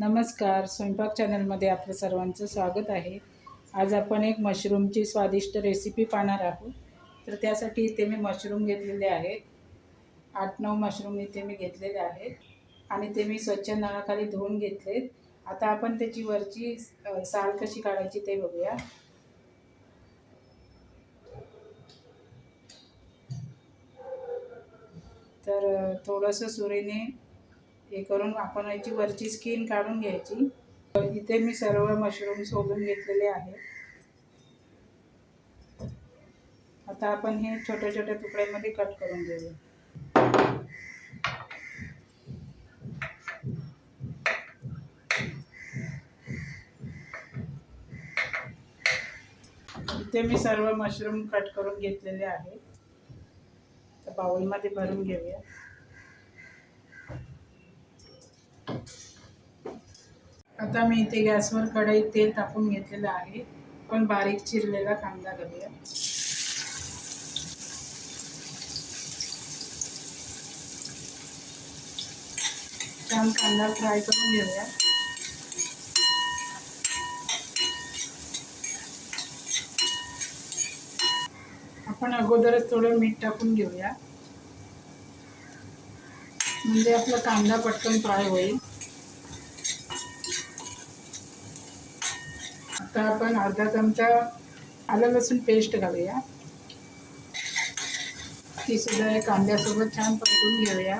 नमस्कार. स्वयंपाक चॅनलमध्ये आपलं सर्वांचं स्वागत आहे. आज आपण एक मशरूमची स्वादिष्ट रेसिपी पाहणार आहोत. तर त्यासाठी इथे मी मशरूम घेतलेले आहेत. आठ नऊ मशरूम इथे मी घेतलेले आहेत. आणि ते मी स्वच्छ नळाखाली धुवून घेतलेत. आता आपण त्याची वरची साल कशी काढायची ते बघूया. तर थोडंसं सुरीने हे करून आपण याची वरची स्किन काढून घ्यायची. इथे मी सर्व मशरूम सोलून घेतलेले आहे आता आपण हे छोट्या छोट्या तुकड्यामध्ये कट करून घेऊया. इथे मी सर्व मशरूम कट करून घेतलेले आहे तर बाउलमध्ये भरून घेऊया. आता मी इथे गॅसवर कढईत तेल टाकून घेतलेलं आहे. पण बारीक चिरलेला कांदा घालूया. छान कांदा फ्राय करून घेऊया. आपण अगोदरच थोडं मीठ टाकून घेऊया. म्हणजे आपला कांदा पटकन फ्राय होईल. आता आपण अर्धा चमचा आलं लसूण पेस्ट घालूया. ती सुद्धा या कांद्यासोबत छान परतून घेऊया.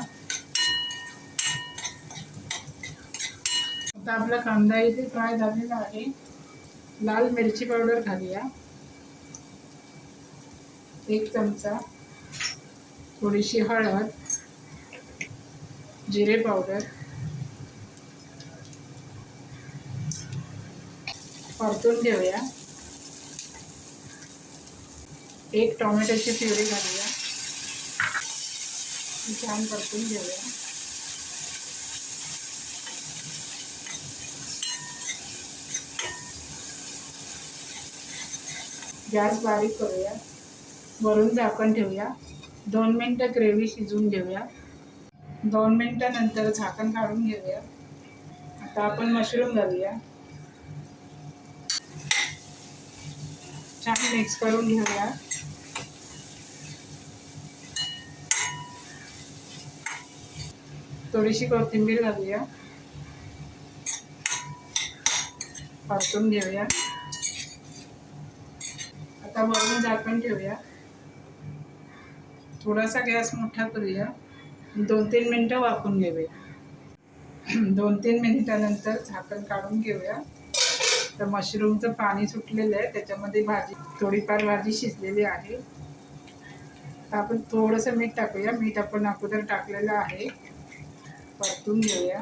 आता आपला कांदा इथे फ्राय झालेला आहे. लाल मिरची पावडर घालूया. एक चमचा. थोडीशी हळद. जिरे पावडर. परतून घेऊया. एक टोमॅटोची प्युरी घालूया. छान परतून घेऊया. गॅस बारीक करूया. वरून झाकण ठेवूया. दोन मिनटं ग्रेव्ही शिजवून घेऊया. दोन मिनटानंतर झाकण काढून घेऊया. आता आपण मशरूम घालूया. छान मिक्स करून घेऊया. थोडीशी कोथिंबीर घालूया. परतून घेऊया. आता वरून झाकण ठेवूया. थोडासा गॅस मोठा करूया. दोन तीन मिनटं वाफून घेऊया. दोन तीन मिनिटानंतर झाकण काढून घेऊया. तर मशरूमचं पाणी सुटलेलं आहे त्याच्यामध्ये भाजी थोडीफार भाजी शिजलेली आहे. तर आपण थोडंसं मीठ टाकूया. मीठ आपण अगोदर टाकलेलं आहे. परतून घेऊया.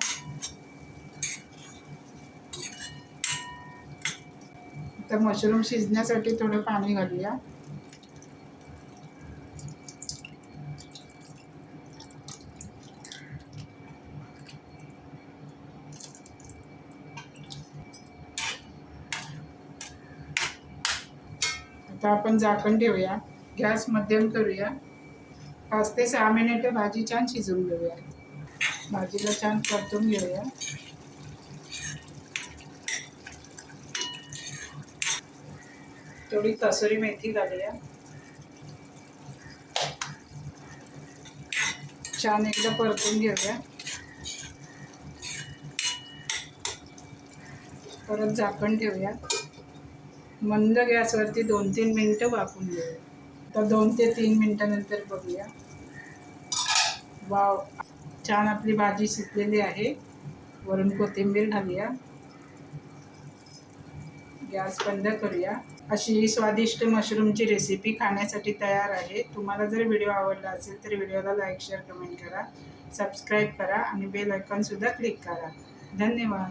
तर मशरूम शिजण्यासाठी थोडं पाणी घालूया. आता आपण झाकण ठेवूया. गॅस मध्यम करूया. पाच ते सहा मिनिटं भाजी छान शिजवून घेऊया. भाजीला छान परतून घेऊया. थोडी कसुरी मेथी घालूया. छान एकदा परतून घेऊया. परत झाकण ठेवूया. मंद गॅसवरती दोन तीन मिनटं वाफून घेऊया. तर दोन ते तीन मिनटानंतर बघूया. वाव छान आपली भाजी शिजलेली आहे. वरून कोथिंबीर घालूया. गॅस बंद करूया. अशी ही स्वादिष्ट मशरूमची रेसिपी खाण्यासाठी तयार आहे. तुम्हाला जर व्हिडिओ आवडला असेल तर व्हिडिओला लाईक शेअर कमेंट करा. सबस्क्राईब करा आणि बेल आयकॉनसुद्धा क्लिक करा. धन्यवाद.